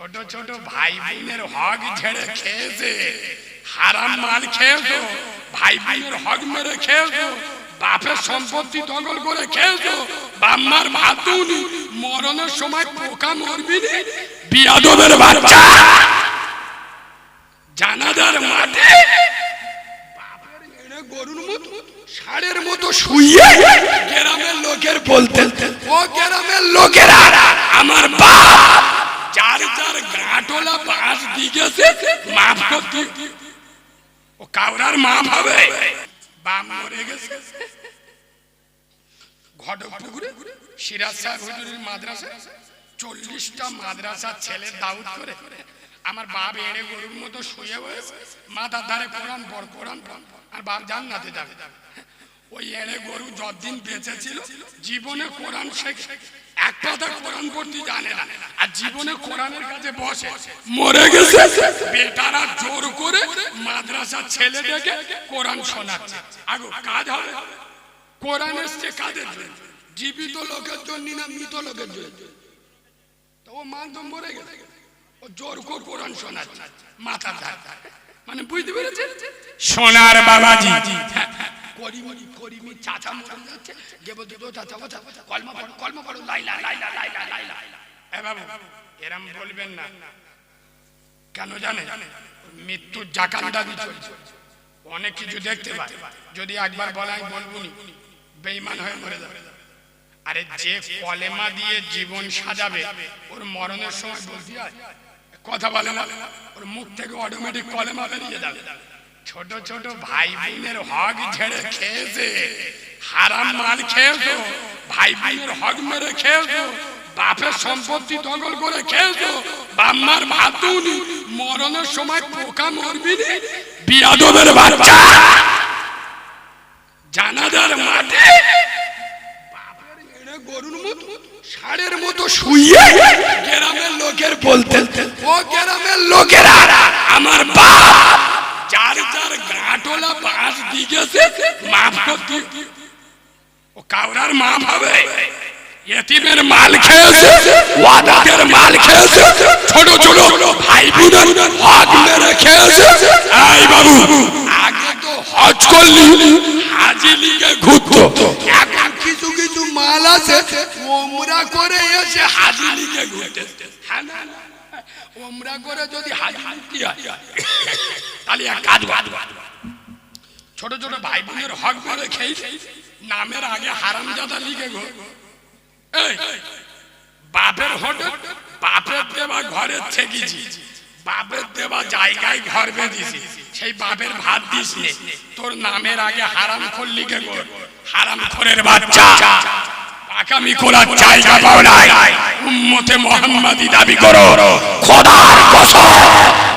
ছোট ছোট ভাই বোনের হক ঝেড়ে খেয়েছে। হারাম মাল খেয়েছো ভাই বোনের হক মেরে খেয়েছো, বাপের সম্পত্তি দখল করে খেয়েছো বাম্মার ভাতুনি, মরণের সময় পোকা মরবি বিয়াদবের বাচ্চা। জানাজার মাঠে বাপের এড়ে গরুর মতো, ষাঁড়ের মতো শুয়ে গ্রামের লোকের বলতেন, ও গ্রামের লোকেরা, আমার বাপ বাঁশ দিগেছে করতে ও কাউরার হবে। মরে গেছে। সিরাজ সাহেব হুজুরের মাদ্রাসা, চল্লিশটা মাদ্রাসার ছেলে দাউদ করে। আমার বাপ এড়ে গরুর মতো শুয়ে হয়েছে মাথার ধারে কোরআন পর কোরআন আর বাপ জান্নাতে যাবে। ওই এড়ে গরু যতদিন বেঁচে ছিল, জীবনে কোরআন শেখে। এক কথা কোরআন পড়তে জানে না। আর জীবনে কোরআনের কাছে বসে মরে গেছে। বেটারা জোর করে মাদ্রাসার ছেলে দেখে কোরআন শোনাচ্ছে। আগো কাজ হবে। কোরআন এসছে কাদের জন্য? জীবিত লোকের জন্য না মৃত লোকের জন্য? তো ও মান তো মরে গেছে। ও জোর করে কোরআন শোনাচ্ছে। মাথা ধার মানে বুঝতে পেরেছে সোনার বাবাজি। করিমি করিমি চাচা মরে যাচ্ছে। চাচা ও কলমা পড়ো কলমা পড়ো, লাইলা লাইলা লাইলা লাইলা। এ বাবু, এরম বলবেন না। কেন জানে? মৃত্যুর জাকান দাবি অনেক কিছু দেখতে পায়। যদি একবার বলে আমি বলব নি বেইমান হয়ে মরে যাবে। আরে যে কলেমা দিয়ে জীবন সাজাবে, ওর মরণের সময় বলতে হয়, কথা বলে না। ওর মুখ থেকে অটোমেটিক কলেমা বেরিয়ে যাবে। ছোট ছোট ভাই বোনের হক ঝেড়ে খেয়েছে। হারাম মাল খেয়েছো ভাই বোনের হক মেরে খেয়েছো, বাপের সম্পত্তি দখল করে খেয়েছো বাম্মার ভাতুনি, মরণের সময় পোকা মরবি বিয়াদবের বাচ্চা! জানাজার মাঠে গরুর মতো, ষাঁড়ের মতো শুয়ে গ্রামের লোকের বলতেন, ও গ্রামের লোকেরা, আমার বাপ যার যার গাঁটোলা বাঁশ দিগেছে মাফ করতে ও কাউরার মাপ হবে। এতিমের মাল খেয়েছে ওয়াদাদের মাল খেয়েছে ছোট ছোট ভাই বোনের হক মেরে খেয়েছে। এই বাবু আগে তো হজ করলি হাজি লিগে ঘুরতো। এখন কিছু কিছু মাল আছে ওমরা করে এসে হাজি লিগে ঘুরতে। হ্যাঁ না, ওমরা করে যদি হাজি হয়? ছোট ছোট ভাই বোনের হক খেয়ে নামের আগে লিখে গো। বাপের বাপের ঘরে থেকেছি বাপের জায়গায় ঘর বেঁধেছি। সেই বাপের ভাত দিস তোর নামের আগে হারাম খোর লিখে গো। হারাম খোরের বাচ্চা। আগামী খোলার জায়গা পাও নাই। উম্মতে মোহাম্মদি দাবি করো। খোদার কসম।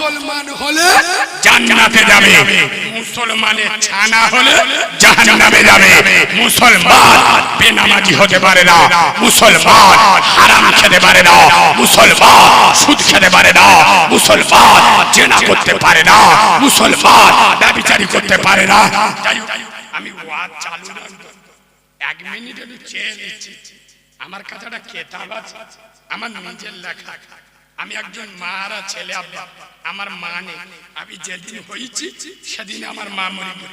মুসলমান হলে জান্নাতে যাবে। মুসলমানের ছানা হলে জাহান্নামে যাবে। মুসলমান বেনামাজি হতে পারে না। মুসলমান হারাম খেতে পারে না। মুসলমান সুদ খেতে পারে না। মুসলমান জেনা করতে পারে না। মুসলমান ব্যবিচারি করতে পারে না। আমি ওয়াজ চালু এক মিনিট একটু চেয়ে নিচ্ছি। আমার কাছে একটা কেতাব আছে। আমার নিজের লেখা। আমি একজন মারা ছেলে, আব্বা। আমার মা নেই। আমি যেদিন হয়েছি, সেদিন আমার মা মরি।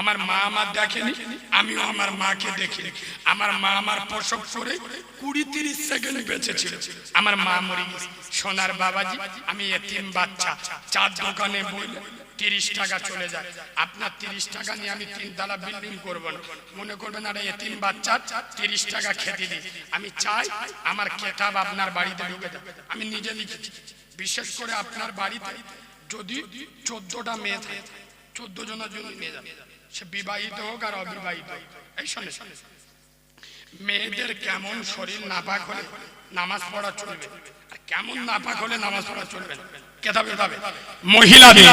আমার মা আমার দেখেনি, আমিও আমার মাকে দেখিনি। আমার মা আমার প্রসব করে কুড়ি তিরিশ সেকেন্ড বেঁচেছিল। আমার মা মরি সোনার বাবাজি, আমি এতিম বাচ্চা। চার দোকানে বইলে তিরিশ টাকা চলে যায়। আপনার তিরিশ টাকা নিয়ে আমি তিন তিনতলা বিল্ডিং করব না। মনে করবেন, আরে এতিম বাচ্চা, তিরিশ টাকা খেতে দিই। আমি চাই আমার কেতাব আপনার বাড়িতে ঢুকে যাবে আমি নিজে লিখেছি। বিশেষ করে আপনার বাড়িতে যদি চোদ্দটা মেয়ে থাকে, চোদ্দ জনের জন্য মেয়ে যাবে সে বিবাহিত হোক আর অবিবাহিত হোক। এই শোনে শোনে মেয়েদের কেমন শরীর নাপাক হলে নামাজ পড়া চলবে? আর কেমন নাপাক হলে নামাজ পড়া চলবে না? মহিলাদের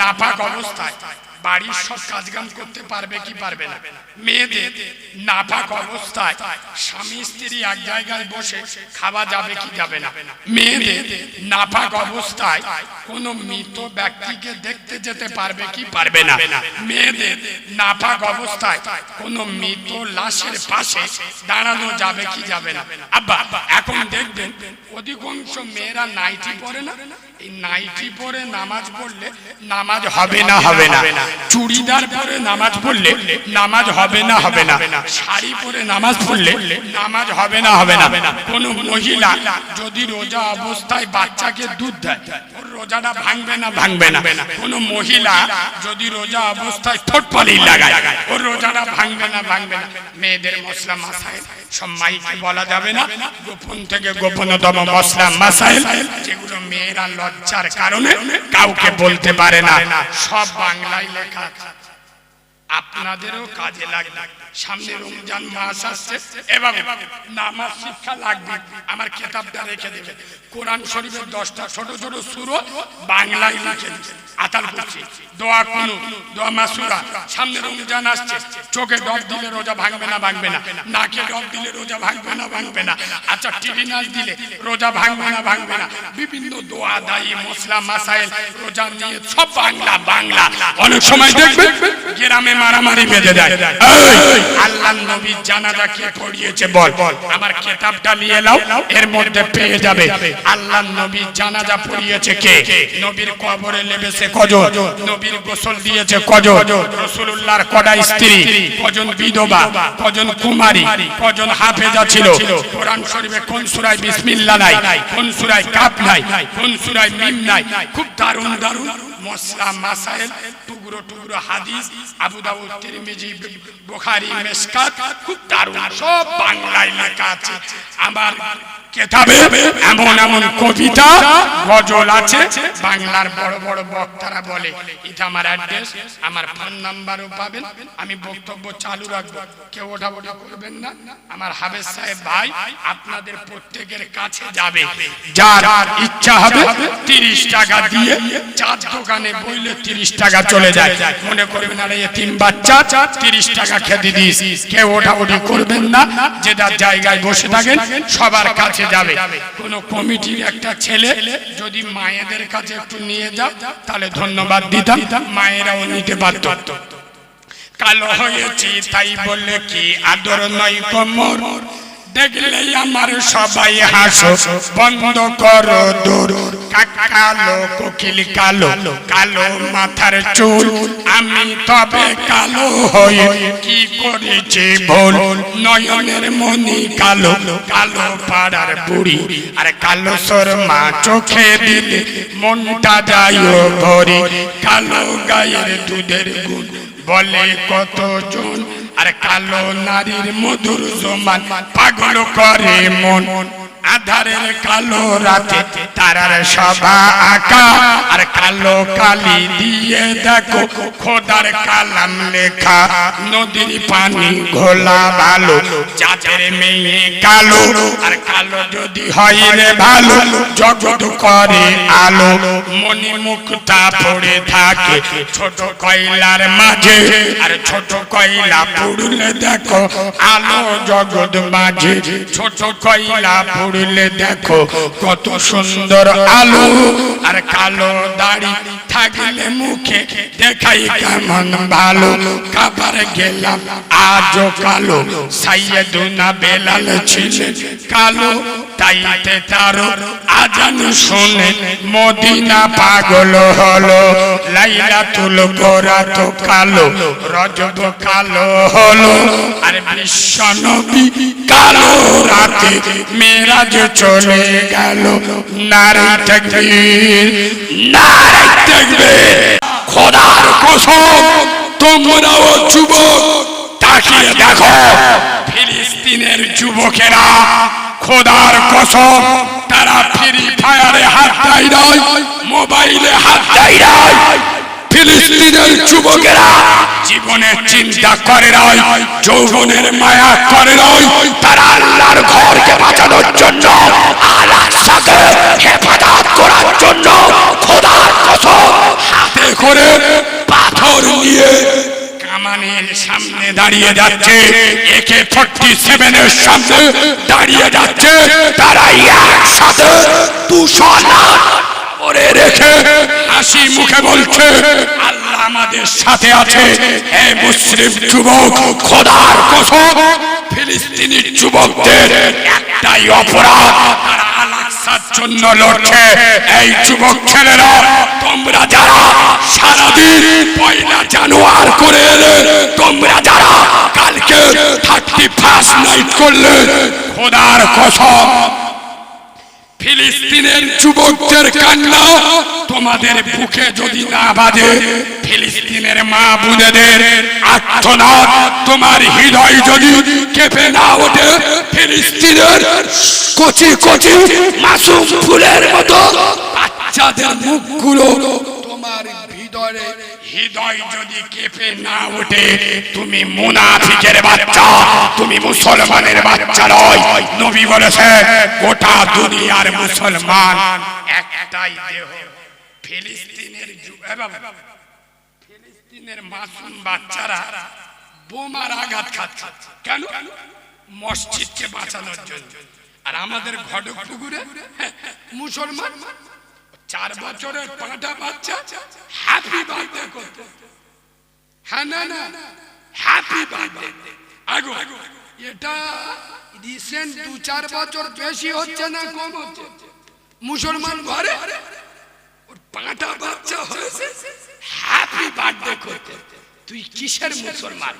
নাপাক অবস্থায়। বাড়ির সব কাজকাম করতে পারবে কি পারবে না। মেয়েদের নাপাক অবস্থায় স্বামী স্ত্রী এক জায়গায় বসে খাওয়া যাবে কি যাবে না। মেয়েদের নাপাক অবস্থায় কোনো মৃত ব্যক্তিকে দেখতে যেতে পারবে কি পারবে না। মেয়েদের নাপাক অবস্থায় কোনো মৃত লাশের পাশে দাঁড়ানো যাবে কি যাবে না। আব্বা, এখন দেখবেন অধিকাংশ মেয়েরা নাইটি পরে না। এই নাইটি পরে নামাজ পড়লে নামাজ হবে না হবে না। চুড়িদার পরে নামাজ পড়লে নামাজ হবে না হবে না। শাড়ি পরে নামাজ পড়লে নামাজ হবে না হবে না। কোন মহিলা যদি রোজা অবস্থায় বাচ্চাকে দুধ দেয় রোজাটা ভাঙবে না ভাঙবে না। কোন মহিলা যদি রোজা অবস্থায় ঠোঁট পালি লাগায়, ওর রোজাটা ভাঙবে না ভাঙবে না। মেয়েদের মশলা মাসায় সম্মাইকে বলা যাবে না। গোপন থেকে গোপনতম মশলা মাসাইল যেগুলো মেয়েরা লজ্জার কারণে কাউকে বলতে পারে না। সব বাংলায় লেখা। আপনাদেরও কাজে লাগবে। সামনে রমজান মাস আসছে, এবং নামাজ শিক্ষা লাগবে। আমার কেতাবটা রেখে দেবে। কোরআন শরীফের দশটা ছোট ছোট সুরো বাংলায় লিখে আতাল করছি। দোয়া কোন দোয়া মাসুরা। সামনে রমজান আসছে। চোখে ডব দিলে রোজা ভাঙবে না ভাঙবে না। নাকে ডব দিলে রোজা ভাঙবে না ভাঙবে না। আচ্ছা টিভি নাচ দিলে রোজা ভাঙবে না ভাঙবে না। বিভিন্ন দোয়া দায়ী মশলা মাসাইল, রোজা নিয়ে সব বাংলা বাংলা। অনেক সময় দেখবে গ্রামে মারামারি বেঁধে দেয়। আল্লাহ নবী জানাজা কে পড়িয়েছে বল? আমার কেতাবটা নিয়ে নাও, এর মধ্যে পেয়ে যাবে। আল্লাহ নবী জানাজা পড়িয়েছে কে? নবীর কবরে লেবেছে কজন? নবীর গোসল দিয়েছে কজন? রসুল্লাহর কটা স্ত্রী, কজন বিধবা, কজন কুমারী, কজন হাফেজা ছিল? কোরআন শরীফে কোন সূরায় বিসমিল্লাহ নাই, কোন সূরায় কাপ নাই, কোন সূরায় মিম নাই? খুব দারুণ দারুণ। মশলা, মাসাইল, টুকরো টুকরো হাদিস, আবু দাউদ, তিরমিজি, বুখারী, মেশকাত, খুব দারুণ। সব বাংলায় লেখা আছে। আমার কেতাবে এমন এমন কবিতা গজল আছে, বাংলার বড় বড় বক্তারা বলে, এটা আমার অ্যাড্রেস, আমার ফোন নাম্বারও পাবেন, আমি বক্তব্য চালু রাখব। কেউ ওঠা ওঠা করবেন না। আমার হাবেজ সাহেব ভাই আপনাদের প্রত্যেকের কাছে যাবে। যার ইচ্ছা হবে তিরিশ টাকা দিয়ে চার দোকানে বইলে তিরিশ টাকা চলে যায়। মনে করবেন, আরে তিন বাচ্চা, তিরিশ টাকা খেতে দিস কেউ ওঠা ওঠি করবেন না। যে যার জায়গায় বসে থাকেন, সবার কাছে যাবে। কোন কমিটির একটা ছেলে যদি মায়েদের কাছে একটু নিয়ে যাও, তাহলে ধন্যবাদ দিতাম, মায়েরাও নিতে পারত। কালো হয়েছি, তাই বলে কি আদর নয় কমর। দেখলে আমার সবাই হাসো বন্ধ করো দূর। কালো কোকিল কালো কালো মাথার চুল। আমি তবে কালো হয়ে কি করেছে ভুল? নয়নের মনি কালো কালো পাড়ার বুড়ি। আর কালো সরমা চোখে দিলে মনটা যায় ভরে। কালো গায়ের দুধের গুণ বলে কতজন আর কালো নারীর মধুর সমান পাগল করে মন। আধারের কালো রাতে তারার সভা আঁকা। আর কালো কালি দিয়ে দেখো খোদার কালাম লেখা। নদীর পানি ঘোলা ভালো যাদের মেয়ে কালো। আর কালো যদি হয় রে ভালো, জগৎ করে আলো। মনি মুক্তা পড়ে থাকে ছোট কয়লার মাঝে। আর ছোট কয়লা পুড়লে দেখো আলো জগৎ মাঝে ছোট কয়লা পুড়লে দেখো কত সুন্দর আলো, আর কালো দাড়ি থাকলে মুখে দেখাই কেমন ভালো। কাবার গেলাম, আজও কালো সাইয়েদুনা বেলাল ছিলেন কালো, তাইতে তারো আজান শুনে মদিনা পাগল হলো। লাইলাতুল বরাত কালো রজব কালো হলো। আর বিশ্ব নবী কালো রাতে মেরাজ চলে গেল। নারী তাকবীর নারী তাকবীর। খোদার কসম, তোমরাও যুবক, তাকিয়ে দেখো, ফিলিস্তিনের যুবকেরা খোদার কসম, তারা ফ্রি ফায়ারে হাত দেয় নাই, মোবাইলে হাত দেয় নাই। ফিলিস্তিনের যুবকেরা জীবনের চিন্তা করে নয় যৌবনের মায়া করে নয় তারা আল্লাহর ঘরকে বাঁচানোর জন্য আল্লাহর সাথে হেফাজত করার জন্য দাঁড়িয়ে যাচ্ছে। একে ফোর্টি সেভেনের সামনে দাঁড়িয়ে যাচ্ছে। তারাই একসাথে রেখে হাসি মুখে বলছে, আল্লাহ আমাদের সাথে আছে। একটাই অপরাধ, তারা আল আকসার জন্য লড়ছে। এই যুবক ছেলেরা, তোমরা যারা সারাদিন পয়লা জানুয়ার করে এলে, তোমরা যারা কালকে থার্টি ফার্স্ট নাইট করলে, খোদার কসম ফিলিস্তিনের যুবকদের কান্না তোমাদের বুকে যদি না বাজে, ফিলিস্তিনের মা বোনেদের আত্মনাদ তোমার হৃদয় যদি কেঁপে না ওঠে, ফিলিস্তিনের কচি কচি মাসুম ফুলের মতো বাচ্চাদের মুখগুলো তোমার হৃদয়ে হৃদয় যদি কেঁপে না ওঠে, তুমি মুনাফিকের বাচ্চা, তুমি মুসলমানের বাচ্চা নয়। নবী বলেছে গোটা দুনিয়ার মুসলমান একটাই দেহ, ফিলিস্তিনের ফিলিস্তিনের মাসুম বাচ্চারা বোমার আঘাত খাচ্ছে। কেন? মসজিদকে বাঁচানোর জন্য। আর আমাদের ঘটক পুকুরে মুসলমান চার বছরের পাঁটা বাচ্চা হ্যাপি বার্থডে করতে। হ্যাঁ না না হ্যাপি বার্থডে। আগো এটা রিসেন্ট দু চার বছর বেশি হচ্ছে না কম হচ্ছে। মুসলমান ঘরে ওর পাঁটা বাচ্চা হয়েছে। হ্যাপি বার্থডে করতে। তুই কিসের মুসলমান?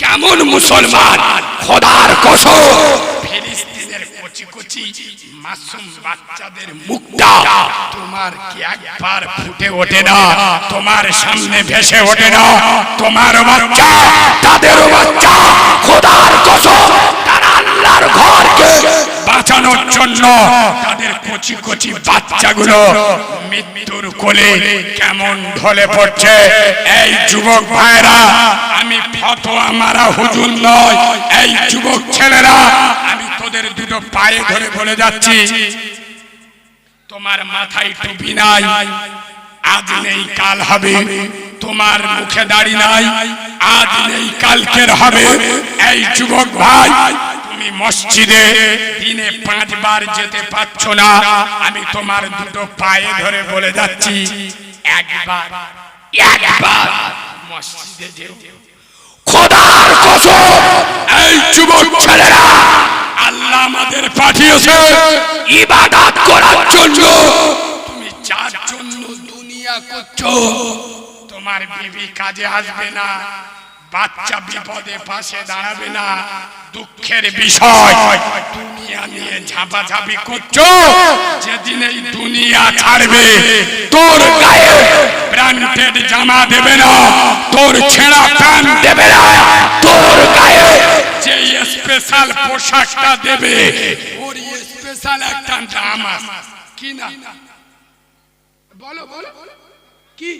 কেমন মুসলমান? খোদার কসম। ফিলিস্তিনের কচি কচি মাসুম বাচ্চাদের মুখটা তোমার কি একবার ফুটে ওঠে না? তোমার সামনে ভেসে ওঠে না? তোমার বাচ্চা। তাদেরও বাচ্চা। খোদার কসম। তারা আল্লাহর ঘরকে বাঁচানোর জন্য তাদের কচি কচি বাচ্চাগুলো মৃত্যুর কোলে কেমন ঢলে পড়ছে। এই যুবক ভাইরা, আমি ফতোয়া মারা হুজুর নয়। এই যুবক ছেলেরা, আমি তোদের দুটো পায়ে ধরে বলে যাচ্ছি। তোমার মাথায় টুপি নাই, আজ নেই কাল হবে। তোমার মুখে দাড়ি নাই, আজ নেই কালকের হবে। এই যুবক ভাই তুমি মসজিদে দিনে পাঁচবার যেতে পারছ না। আমি তোমার দুটো পায়ে ধরে বলে যাচ্ছি, একবার একবার মসজিদে যেও। খোদার কসম, এই যুবক ছেলেরা, আল্লাহ আমাদের পাঠিয়েছে ইবাদত করার জন্য। তুমি যার জন্য দুনিয়া করছ, তোমার বিবি কাজে আসবে না। বাচ্চা বিপদে পাশে দাঁড়াবে না, দুঃখের বিষয়। দুনিয়া নিয়ে ঝাপাঝাপি করছ, যেদিন এই দুনিয়া ছাড়বে, তোর গায়ে ব্র্যান্ডেড জামা দেবে না, তোর ছেঁড়া প্যান্ট দেবে না, তোর গায়ে যে স্পেশাল পোশাকটা দেবে ওর স্পেশাল একটা দাম কি না? বলো বলো কি?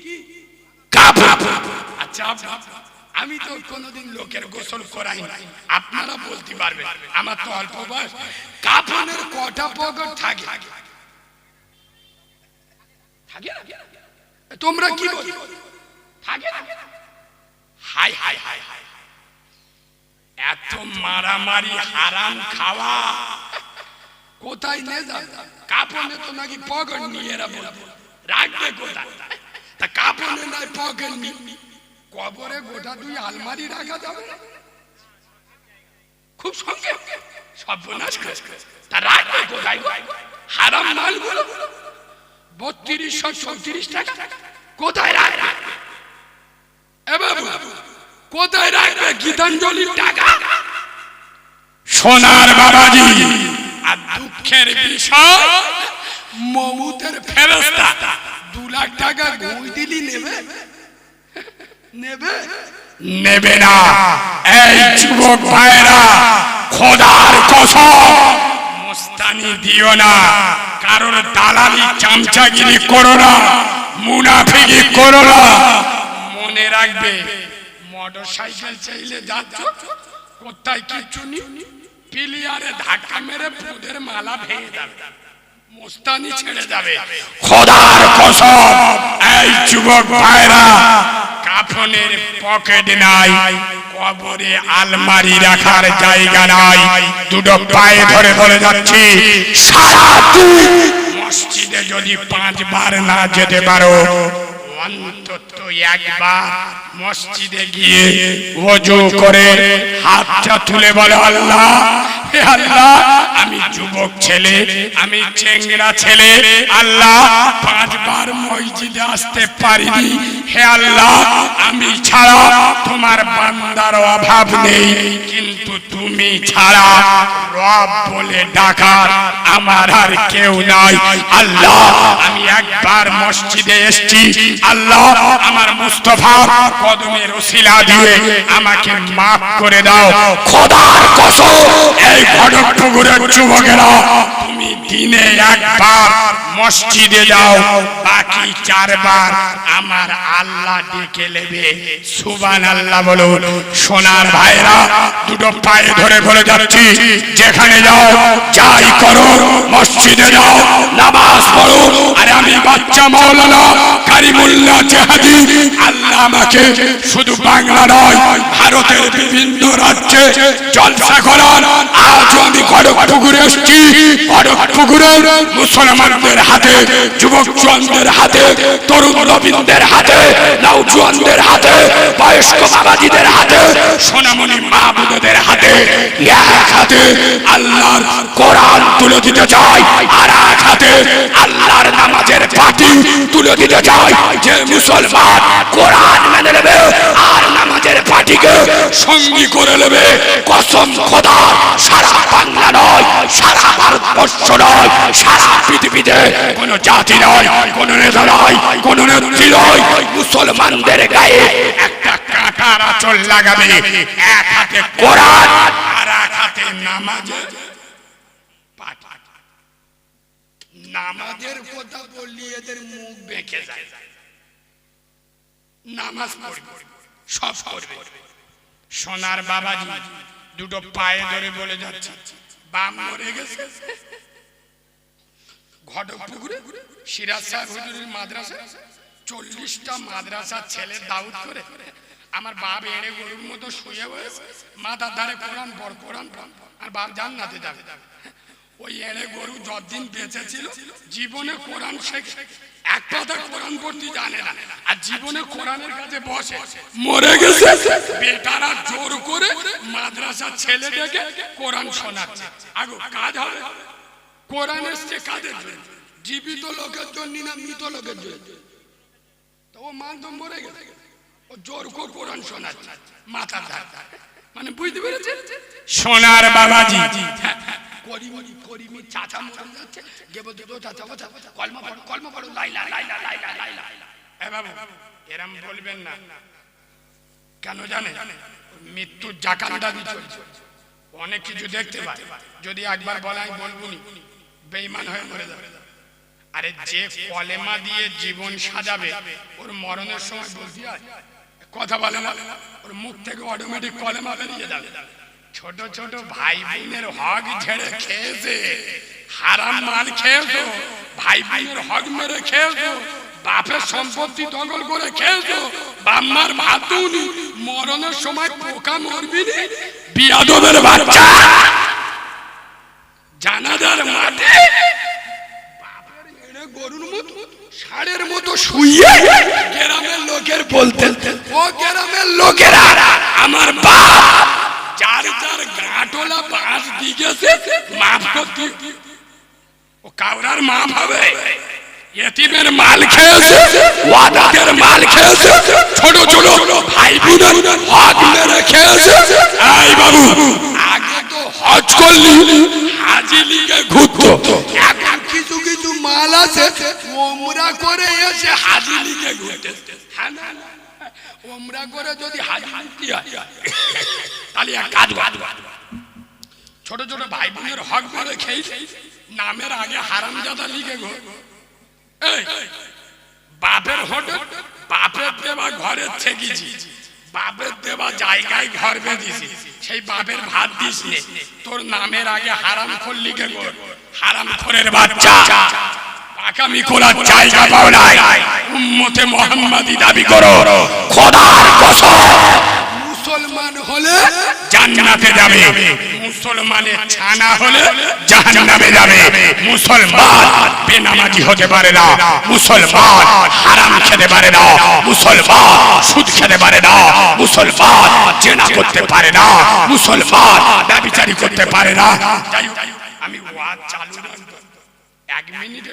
কাপড় আচ্ছা আমি তো কোনোদিন লোকের গোসল করাই নাই আপনারা বলতে পারবেন আমার তো অল্প বয়স। কাফনের কটা পকেট থাকে? থাকে? না? তোমরা কি বলো থাকে না? হাই হাই হাই হাই এত মারামারি হারাম খাওয়া। কোথায় নে যা কাপনে তো নাকি পকেট নিয়ে এরা বলব। রাখবে কোথায়? তা কাপনে নাই পকেট নি কবরে গোটা দুই আলমারি রাখা যাবে খুব সঙ্গে সর্বনাশ করে। তা রাখবে কোথায়? হারাম মালগুলো। বত্রিশশো চৌত্রিশ টাকা। কোথায় রাখবে কোথায় রাখবে গীতাঞ্জলির টাকা? সোনার বাবাজি। আর দুঃখের বিষয় মমুতের ফেরস্তা। দু লাখ টাকা ঘুষ দিলি নেবে? নেবে? নেবে না। এই যুবক ভাইরা খোদার কসম, মুস্তানি দিও না। কারোর দালালি, চামচাগিরি করো না মুনাফিকি করো না। মনে রাখবে মোটর সাইকেল চাইলে যাচ্ছ, কোথায় কিছু নি পিলিয়ারে ধাক্কা মেরে ফুদের মালা ভেঙে যাবে। মোস্তানি ছেড়ে যাবে। খোদার কসম, এই যুবক ভাইরা কাফনের পকেট নাই, কবরে আলমারি রাখার জায়গা নাই। দুটো পায়ে ধরে বলে যাচ্ছি মসজিদে যদি পাঁচবার না যেতে পারো, অন্তত একবার মসজিদে গিয়ে ওযু করে হাতটা তুলে বলে, আল্লাহ আল্লাহ, আমি যুবক ছেলে, আমি চেংরা ছেলে, আল্লাহ মসজিদে আসতে পারিনি। হে আল্লাহ, আমি ছাড়া তোমার বান্দার অভাব নেই। কিন্তু তুমি ছাড়া রব বলে ডাকার আমার আর কেউ নাই। আল্লাহ, আমি একবার মসজিদে এসেছি। আল্লাহ, আমার মুস্তফা কদমের ওসিলা দিয়ে আমাকে মাফ করে দাও। খোদার কসম, এই ঘটক যুবকেরা, তুমি দিনে একবার মসজিদে যাও। বাকি চারবার আমার আল্লাহ ডেকে নেবে। সুবান আল্লাহ বলুন। সোনার ভাইরা, দুটো পায়ে ধরে বলে যাচ্ছি, যেখানে যাও, যাই করো, মসজিদে যাও, নামাজ পড়ো। আরে আমি বাচ্চা মাওলানা কারিমুল্লাহ জেহাদি। আল্লাহ আমাকে শুধু বাংলা নয়, ভারতের বিভিন্ন রাজ্যে জলসা করান। আজ আমি কড়ক পুকুরে এসছি। কড়ক পুকুরে মুসলমানদের হাতে যুবক জওয়ানদের হাতে তরুণ রবীন্দ্রের হাতে নৌজওয়ানদের হাতে, বয়স্ক বাবাজিদের হাতে, সোনামণি মাহবুবদের হাতে, এক হাতে আল্লাহর কোরআন তুলে দিতে চাই, আর এক হাতে আল্লাহর নামাজের পাটি তুলে দিতে চাই। যে মুসলমান কোরআন মেনে নেবে পাটিকে সঙ্গী করে নেবে। কসম খোদা, সারা বাংলা নয়, সারা ভারতবর্ষ নয়, সারা পৃথিবীতে কোনো জাতি নয়, কোনো নেতা নয়, কোনো নেত্রী নয়। মুসলমানদের গায়ে একটা কাঁটার আচল লাগাবে, এক হাতে কোরআন আর এক হাতে নামাজের নামাজের কথা বললি এদের মুখ বেঁকে যায়। নামাজ পড়বে। সব করবে। সোনার বাবাজি দুটো পায়ে ধরে বলে যাচ্ছে বাম মরে গেছে। ঘটক পুকুরে সিরাজ সাহেব হুজুরের মাদ্রাসা, চল্লিশটা মাদ্রাসার ছেলে দাউদ করে। আমার বাপ এড়ে গরুর মতো শুয়ে হয়েছে মাথার ধারে কোরআন বড় কোরআন। আর বাপ জান্নাতে যাবে। ওই এড়ে গরু যতদিন বেঁচে ছিল, জীবনে কোরআন শেখে। এক কথা কোরআন পড়তে জানে না। আর জীবনে কোরআনের কাছে বসে। মরে গেছে। বেটারা জোর করে মাদ্রাসা ছেলে ডেকে কোরআন শোনাচ্ছে। আগো কাজ হবে। কোরআন এসছে কাদের জন্য। জীবিত লোকের জন্য না মৃত লোকের জন্য। তো ও মান তো মরে গেছে। ও জোর করে কোরআন শোনাচ্ছে। মাথার ধার। মানে বুঝতে পেরেছে সোনার বাবাজি। করিমি করিমি চাচা মরে যাচ্ছে। গেবো দেবো চাচা চাচা কলমা পড়ো কলমা পড়ো লাইলা লাইলা লাইলা লাইলা। এ বাবু এরম বলবেন না। কেন জানে মৃত্যুর জাকান্দাবি চলছে অনেক কিছু দেখতে পায়। যদি একবার বলে আমি বলব নি বেইমান হয়ে মরে যাবে। আরে যে কলেমা দিয়ে জীবন সাজাবে ওর মরণের সময় বলতে কথা বলে না। ওর মুখ থেকে অটোমেটিক কলেমা বেরিয়ে যাবে। ছোট ছোট ভাই বোনের হক ঝেড়ে খেয়েছে। হারাম মাল খেয়েছো ভাই বোনের হক মেরে খেয়েছো, বাপের সম্পত্তি দখল করে খেয়েছো বাম্মার ভাতুনি, মরণের সময় পোকা মরবি বিয়াদবের বাচ্চা! জানাজার মাঠে গরুর মতো, ষাঁড়ের মতো শুয়ে গ্রামের লোকের বলতেন, ও গ্রামের লোকেরা, আমার বাপ যার যার গাঁটলা বাঁশ দিয়েছে মাফ করতে ও কাউরার মাপ হবে। এতিমের মাল খেয়েছে ওয়াদাদের মাল খেয়েছে ছোট ছোট ভাই বোনের হক মেরে খেয়েছে। এই বাবু আগে তো হজ করলি হাজি লিগে ঘুরতো। এখন কিছু কিছু মাল আছে ওমরা করে এসে হাজি লিগে ঘুরতে। হ্যাঁ না, ওমরা করে যদি হাজি লিখতে হয়, তাহলে এক কাজ। ছোট ছোট ভাই বোনের হক মেরে খেয়েছে নামের আগে হারামজাদা লিখে গো। বাপের হোটেল বাপের দেওয়া ঘরে থেকেছি বাপের দেওয়া জায়গায় ঘর বেঁধেছি। সেই বাপের ভাত দিস তোর নামের আগে হারাম খোর লিখে গো। হারাম খোরের বাচ্চা। আগামী করার জায়গা পাও নাই। উম্মতে মোহাম্মদী দাবি করো খোদার কসম। মুসলমান হলে জান্নাতে যাবে। মুসলমানের ছানা হলে জাহান্নামে যাবে। মুসলমান বেনামাজি হতে পারে না। মুসলমান হারাম খেতে পারে না। মুসলমান সুদ খেতে পারে না। মুসলমান জেনা করতে পারে না। মুসলমান ব্যভিচারী করতে পারে না। আমি ওয়াজ চালু। এক মিনিট